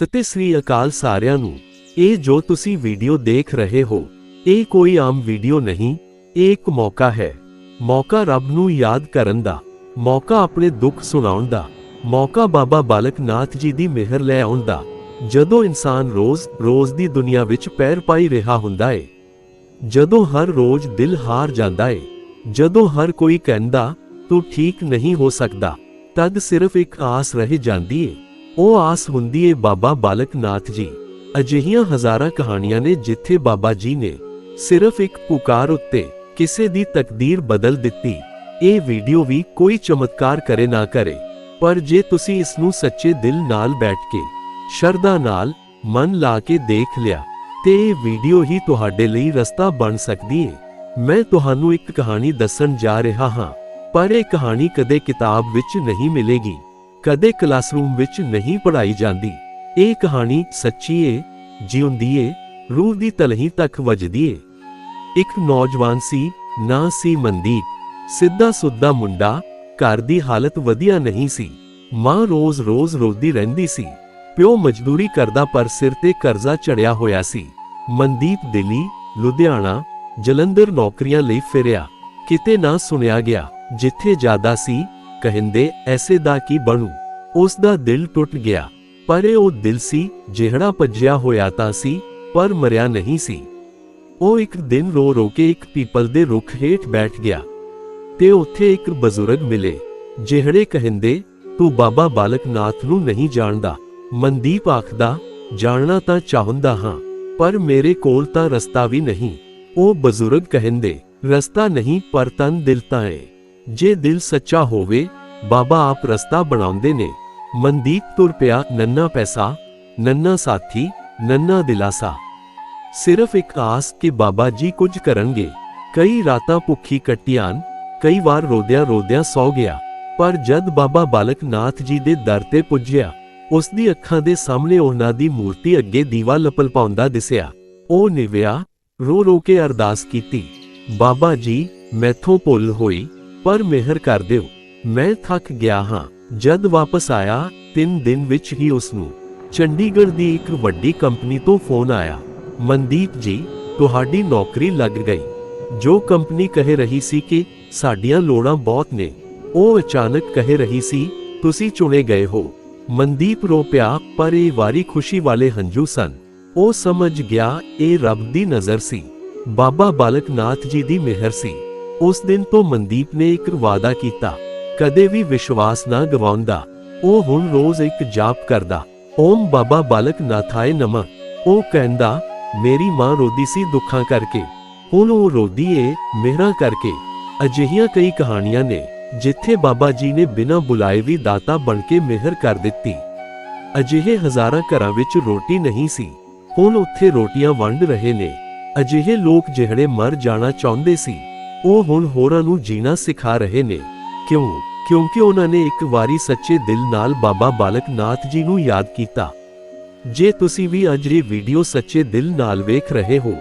ਸਤਿ ਸ੍ਰੀ ਅਕਾਲ ਸਾਰਿਆਂ ਨੂੰ। ਇਹ ਜੋ ਤੁਸੀਂ ਵੀਡੀਓ ਦੇਖ ਰਹੇ ਹੋ, ਇਹ ਕੋਈ ਆਮ ਵੀਡੀਓ ਨਹੀਂ, ਇਹ ਇੱਕ ਮੌਕਾ ਹੈ। ਮੌਕਾ ਰੱਬ ਨੂੰ ਯਾਦ ਕਰਨ ਦਾ, ਮੌਕਾ ਆਪਣੇ ਦੁੱਖ ਸੁਣਾਉਣ ਦਾ, ਮੌਕਾ ਬਾਬਾ ਬਾਲਕ ਨਾਥ ਜੀ ਦੀ ਮਿਹਰ ਲੈ ਆਉਣ ਦਾ। ਜਦੋਂ ਇਨਸਾਨ ਰੋਜ਼ ਰੋਜ਼ ਦੀ ਦੁਨੀਆ ਵਿੱਚ ਪੈਰ ਪਾਈ ਰਿਹਾ ਹੁੰਦਾ ਏ, ਜਦੋਂ ਹਰ ਰੋਜ਼ ਦਿਲ ਹਾਰ ਜਾਂਦਾ ਏ, ਜਦੋਂ ਹਰ ਕੋਈ ਕਹਿੰਦਾ, ਤੂੰ ਠੀਕ ਨਹੀਂ ਹੋ ਸਕਦਾ ਤਦ ਸਿਰਫ ਇੱਕ ਆਸ ਰਹਿ ਜਾਂਦੀ ਏ। ਉਹ ਆਸ ਹੁੰਦੀ ਏ ਬਾਬਾ ਬਾਲਕ ਨਾਥ ਜੀ। ਅਜਿਹੀਆਂ ਹਜ਼ਾਰਾਂ ਕਹਾਣੀਆਂ ਨੇ ਜਿੱਥੇ ਬਾਬਾ ਜੀ ਨੇ ਸਿਰਫ ਇੱਕ ਪੁਕਾਰ ਉੱਤੇ ਕਿਸੇ ਦੀ ਤਕਦੀਰ ਬਦਲ ਦਿੱਤੀ। ਇਹ ਵੀਡੀਓ ਵੀ ਕੋਈ ਚਮਤਕਾਰ ਕਰੇ ਨਾ ਕਰੇ। ਪਰ ਜੇ ਤੁਸੀਂ ਇਸ ਨੂੰ ਸੱਚੇ ਦਿਲ ਨਾਲ ਬੈਠ ਕੇ, ਸ਼ਰਧਾ ਨਾਲ ਮਨ ਲਾ ਕੇ ਦੇਖ ਲਿਆ, ਤੇ ਇਹ ਵੀਡੀਓ ਹੀ ਤੁਹਾਡੇ ਲਈ ਰਸਤਾ ਬਣ ਸਕਦੀ ਹੈ ਮੈਂ ਤੁਹਾਨੂੰ ਇੱਕ ਕਹਾਣੀ ਦੱਸਣ ਜਾ ਰਿਹਾ ਹਾਂ, ਪਰ ਇਹ ਕਹਾਣੀ ਕਦੇ ਕਿਤਾਬ ਵਿੱਚ ਨਹੀਂ ਮਿਲੇਗੀ। ਕਦੇ ਕਲਾਸਰੂਮ ਵਿੱਚ ਨਹੀਂ ਪੜ੍ਹਾਈ ਜਾਂਦੀ। ਇਹ ਕਹਾਣੀ ਸੱਚੀ ਏ, ਜਿਉਂਦੀ ਏ, ਰੂਹ ਦੀ ਤਲਹੀ ਤੱਕ ਵੱਜਦੀ ਏ। ਇੱਕ ਨੌਜਵਾਨ ਸੀ, ਨਾਂ ਸੀ ਮਨਦੀਪ। ਸਿੱਧਾ ਸੁੱਧਾ ਮੁੰਡਾ, ਘਰ ਦੀ ਹਾਲਤ ਵਧੀਆ ਨਹੀਂ ਸੀ। ਮਾਂ ਰੋਜ਼-ਰੋਜ਼ ਰੋਦੀ ਰਹਿੰਦੀ ਸੀ। ਪਿਓ ਮਜ਼ਦੂਰੀ ਕਰਦਾ ਪਰ ਸਿਰ ਤੇ ਕਰਜ਼ਾ ਚੜਿਆ ਹੋਇਆ ਸੀ। ਮਨਦੀਪ ਦਿੱਲੀ, ਲੁਧਿਆਣਾ, ਜਲੰਧਰ ਨੌਕਰੀਆਂ ਲਈ ਫਿਰਿਆ। ਕਿਤੇ ਨਾ ਸੁਣਿਆ ਗਿਆ, ਜਿੱਥੇ ਜ਼ਿਆਦਾ ਸੀ, ਕਹਿੰਦੇ ਐਸੇ ਦਾ ਕੀ ਬਣੂ। ਉਸ ਦਾ ਦਿਲ ਟੁੱਟ ਗਿਆ। ਪਰ ਇਹ ਉਹ ਦਿਲ ਸੀ, ਜਿਹੜਾ ਭੱਜਿਆ ਹੋਇਆ ਤਾਂ ਸੀ, ਪਰ ਮਰਿਆ ਨਹੀਂ ਸੀ। ਉਹ ਇੱਕ ਦਿਨ ਰੋ ਰੋ ਕੇ ਇੱਕ ਪੀਪਲ ਦੇ ਰੁੱਖ ਹੇਠ ਬੈਠ ਗਿਆ। ਤੇ ਉੱਥੇ ਇੱਕ ਬਜ਼ੁਰਗ ਮਿਲੇ, ਜਿਹੜੇ ਕਹਿੰਦੇ, ਤੂੰ ਬਾਬਾ ਬਾਲਕ ਨਾਥ ਨੂੰ ਨਹੀਂ ਜਾਣਦਾ। ਮਨਦੀਪ ਆਖਦਾ, ਜਾਣਨਾ ਤਾਂ ਚਾਹੁੰਦਾ ਹਾਂ, ਪਰ ਮੇਰੇ ਕੋਲ ਤਾਂ ਰਸਤਾ ਵੀ ਨਹੀਂ। ਉਹ ਬਜ਼ੁਰਗ ਕਹਿੰਦੇ, ਰਸਤਾ ਨਹੀਂ, ਪਰ ਤਨ ਦਿਲ ਤਾਂ ਹੈ ਜੇ ਦਿਲ ਸੱਚਾ ਹੋਵੇ, ਬਾਬਾ ਆਪ ਰਸਤਾ ਬਣਾਉਂਦੇ ਨੇ। ਮਨਦੀਪ ਤੁਰ ਪਿਆ ਨੰਨਾ ਪੈਸਾ, ਨੰਨਾ ਸਾਥੀ, ਨੰਨਾ ਦਿਲਾਸਾ। ਸਿਰਫ ਇੱਕ ਆਸ ਕਿ ਬਾਬਾ ਜੀ ਕੁਝ ਕਰਨਗੇ। ਕਈ ਰਾਤਾਂ ਭੁੱਖੀ ਕੱਟੀਆਂ ਕਈ ਵਾਰ ਰੋਦਿਆਂ ਰੋਦਿਆਂ ਸੌ ਗਿਆ। ਪਰ ਜਦ ਬਾਬਾ ਬਾਲਕ ਨਾਥ ਜੀ ਦੇ ਦਰ ਤੇ ਪੁੱਜਿਆ, ਉਸ ਦੀ ਅੱਖਾਂ ਦੇ ਸਾਹਮਣੇ ਉਹਨਾਂ ਦੀ ਮੂਰਤੀ ਅੱਗੇ ਦੀਵਾ ਲਪਲ ਪਾਉਂਦਾ ਦਿਸਿਆ। ਉਹ ਨਿਵਿਆ, ਰੋ ਰੋ ਕੇ ਅਰਦਾਸ ਕੀਤੀ, ਬਾਬਾ ਜੀ, ਮੈਥੋਂ ਭੁੱਲ ਹੋਈ, ਪਰ ਮਿਹਰ ਕਰ ਦਿਓ, ਮੈਂ ਥੱਕ ਗਿਆ ਹਾਂ। ਜਦ ਵਾਪਸ ਆਇਆ, ਤਿੰਨ ਦਿਨ ਵਿੱਚ ਹੀ ਉਸ ਨੂੰ ਚੰਡੀਗੜ੍ਹ ਦੀ ਇੱਕ ਵੱਡੀ ਕੰਪਨੀ ਤੋਂ ਫੋਨ ਆਇਆ। ਮਨਦੀਪ ਜੀ, ਤੁਹਾਡੀ ਨੌਕਰੀ ਲੱਗ ਗਈ। ਜੋ ਕੰਪਨੀ ਕਹਿ ਰਹੀ ਸੀ ਕਿ ਸਾਡੀਆਂ ਲੋੜਾਂ ਬਹੁਤ ਨੇ, ਉਹ ਅਚਾਨਕ ਕਹਿ ਰਹੀ ਸੀ, ਤੁਸੀਂ ਚੁਣੇ ਗਏ ਹੋ। ਮਨਦੀਪ ਰੋ ਪਿਆ, ਪਰ ਇਹ ਵਾਰੀ ਖੁਸ਼ੀ ਵਾਲੇ ਹੰਝੂ ਸਨ। ਉਹ ਸਮਝ ਗਿਆ, ਇਹ ਰੱਬ ਦੀ ਨਜ਼ਰ ਸੀ। ਬਾਬਾ ਬਾਲਕ ਨਾਥ ਜੀ ਦੀ ਮਿਹਰ ਸੀ। ਉਸ ਦਿਨ ਤੋਂ ਮਨਦੀਪ ਨੇ ਇੱਕ ਵਾਅਦਾ ਕੀਤਾ। ਕਦੇ ਵੀ ਵਿਸ਼ਵਾਸ ਨਾ ਗਵਾਉਂਦਾ। ਉਹ ਹੁਣ ਰੋਜ਼ ਇੱਕ ਜਾਪ ਕਰਦਾ। ਓਮ ਬਾਬਾ ਬਾਲਕ ਨਾਥਾਏ ਨਮঃ। ਉਹ ਕਹਿੰਦਾ, ਮੇਰੀ ਮਾਂ ਰੋਦੀ ਸੀ ਦੁੱਖਾਂ ਕਰਕੇ। ਹੁਣ ਉਹ ਰੋਦੀ ਏ ਮਿਹਰਾਂ ਕਰਕੇ। ਅਜਿਹੀਆਂ ਕਈ ਕਹਾਣੀਆਂ ਨੇ, ਜਿੱਥੇ ਬਾਬਾ ਜੀ ਨੇ ਬਿਨਾਂ ਬੁਲਾਏ ਵੀ ਦਾਤਾ ਬਣ ਕੇ ਮਿਹਰ ਕਰ ਦਿੱਤੀ। ਅਜਿਹੇ ਹਜ਼ਾਰਾਂ ਘਰਾਂ ਵਿੱਚ ਰੋਟੀ ਨਹੀਂ ਸੀ। ਹੁਣ ਉੱਥੇ ਰੋਟੀਆਂ ਵੰਡ ਰਹੇ ਨੇ। ਅਜਿਹੇ ਲੋਕ ਜਿਹੜੇ ਮਰ ਜਾਣਾ ਚਾਹੁੰਦੇ ਸੀ, ਉਹ ਹੁਣ ਹੋਰਾਂ ਨੂੰ ਜੀਣਾ ਸਿਖਾ ਰਹੇ ਨੇ। ਕਿਉਂ? ਕਿਉਂਕਿ ਉਹਨਾਂ ਨੇ ਇੱਕ ਵਾਰੀ ਸੱਚੇ ਦਿਲ ਨਾਲ ਬਾਬਾ ਬਾਲਕ ਨਾਥ ਜੀ ਨੂੰ ਯਾਦ ਕੀਤਾ। ਜੇ ਤੁਸੀਂ ਵੀ ਅੱਜ ਇਹ ਵੀਡੀਓ ਸੱਚੇ ਦਿਲ ਨਾਲ ਵੇਖ ਰਹੇ ਹੋ,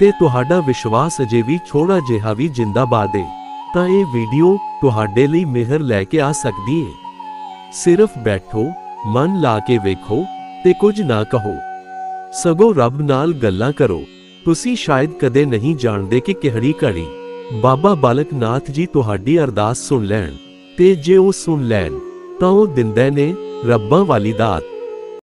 ਤੇ ਤੁਹਾਡਾ ਵਿਸ਼ਵਾਸ ਅਜੇ ਵੀ ਥੋੜਾ ਜਿਹਾ ਵੀ ਜਿੰਦਾਬਾਦ ਹੈ ਤਾਂ ਇਹ ਵੀਡੀਓ ਤੁਹਾਡੇ ਲਈ ਮਿਹਰ ਲੈ ਕੇ ਆ ਸਕਦੀ ਹੈ ਸਿਰਫ ਬੈਠੋ, ਮਨ ਲਾ ਕੇ ਵੇਖੋ, ਤੇ ਕੁਝ ਨਾ ਕਹੋ। ਸਗੋਂ ਰੱਬ ਨਾਲ ਗੱਲਾਂ ਕਰੋ। ਤੁਸੀਂ ਸ਼ਾਇਦ ਕਦੇ ਨਹੀਂ ਜਾਣਦੇ ਕਿ ਕਿਹੜੀ ਘੜੀ ਬਾਬਾ ਬਾਲਕ ਨਾਥ ਜੀ ਤੁਹਾਡੀ ਅਰਦਾਸ ਸੁਣ ਲੈਣ ਤੇ ਜੇ ਉਹ ਸੁਣ ਲੈਣ ਤਾਂ ਉਹ ਦਿੰਦੇ ਨੇ ਰੱਬਾਂ ਵਾਲੀ ਦਾਤ।